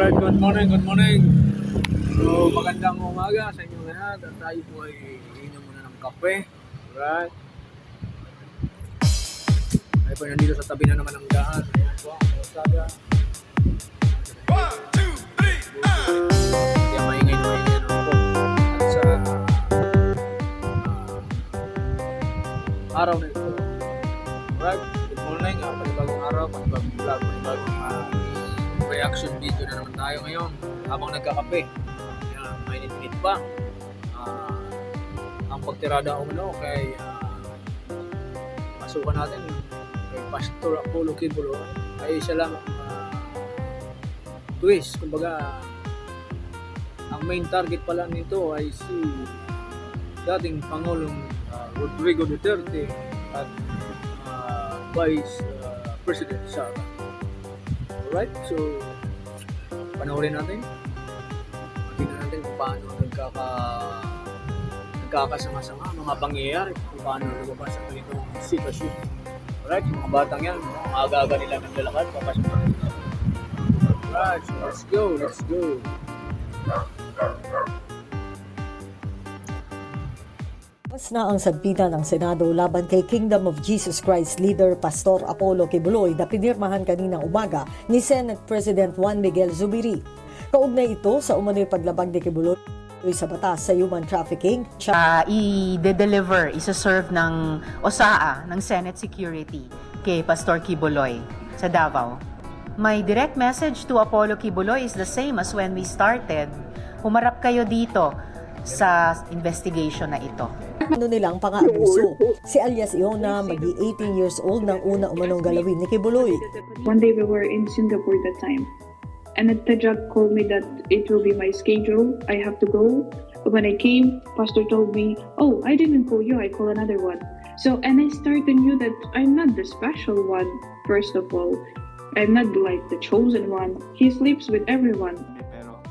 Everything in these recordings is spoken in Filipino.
Alright, good morning, good morning. So, magandang umaga sa inyo lahat. At tayo po ay iinom muna ng kape. Alright. Tayo po nandito sa tabi na naman ng daan. Ayan po, ang kalsada. Kaya maingay na maingay na ako. At sa ah, araw na ito. Alright, good morning. Uh, panibagong araw, panibagong vlog, panibagong ah, reaction video na naman tayo ngayon habang nagkakape. Yan, mainit-init pa. Ah, ang pagtirada o ano kay ah, masukan natin kay Pastor Apollo Kibulo ay isa lang ah, twist. Kumbaga, ang main target pala nito ay si dating Pangulong ah, Rodrigo Duterte at ah, Vice ah, President Sara. Alright, so panoorin natin. Tingnan natin kung paano nagkaka nagkakasama-sama mga pangyayari kung paano lumabas ang ganitong sitwasyon. Alright, yung mga batang yan, ang aga-aga nila naglalakad, papasok na. Alright, let's go, let's go. Mas na ang sagpitan ng Senado laban kay Kingdom of Jesus Christ leader Pastor Apollo Kibuloy na pinirmahan kaninang umaga ni Senate President Juan Miguel Zubiri. Kaugnay ito sa umano'y paglabag ni Kibuloy sa batas sa human trafficking, uh, i-deliver, isa-serve ng OSAA, ng Senate Security, kay Pastor Kibuloy sa Davao. My direct message to Apollo Kibuloy is the same as when we started. Humarap kayo dito sa investigation na ito. Ano nilang pang-aabuso. Si alias Iona, magi 18 years old nang una umanong galawin ni Kibuloy. One day we were in Singapore that time. And Tajak called me that it will be my schedule. I have to go. When I came, Pastor told me, Oh, I didn't call you, I call another one. So, and I started knew that I'm not the special one, first of all. I'm not like the chosen one. He sleeps with everyone.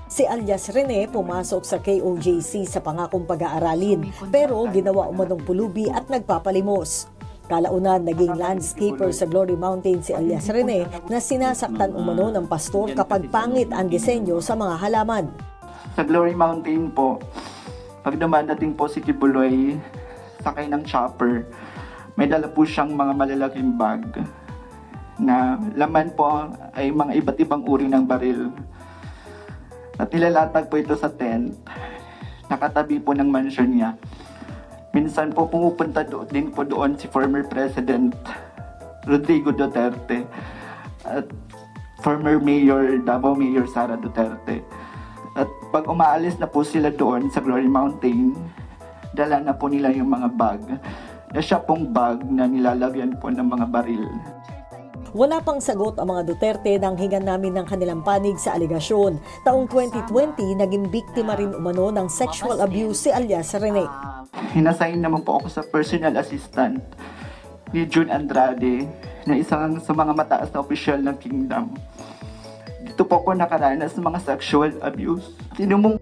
Si alias Rene pumasok sa KOJC sa pangakong pag-aaralin pero ginawa umanong pulubi at nagpapalimos. Kalaunan naging landscaper sa Glory Mountain si alias Rene na sinasaktan umano ng pastor kapag pangit ang disenyo sa mga halaman. Sa Glory Mountain po, pag dumadating po si Kibuloy, sakay ng chopper, may dala po siyang mga malalaking bag na laman po ay mga iba't ibang uri ng baril. At nilalatag po ito sa tent, nakatabi po ng mansion niya. Minsan po pumupunta do, din po doon si former President Rodrigo Duterte at former Mayor, Davao Mayor Sara Duterte. At pag umaalis na po sila doon sa Glory Mountain, dala na po nila yung mga bag. Na siya pong bag na nilalagyan po ng mga baril. Wala pang sagot ang mga Duterte nang hingan namin ng kanilang panig sa aligasyon. Taong 2020, naging biktima rin umano ng sexual abuse si alias Rene. Hinasign naman po ako sa personal assistant ni June Andrade na isang sa mga mataas na opisyal ng kingdom. Dito po ako nakaranas ng mga sexual abuse. Tinumong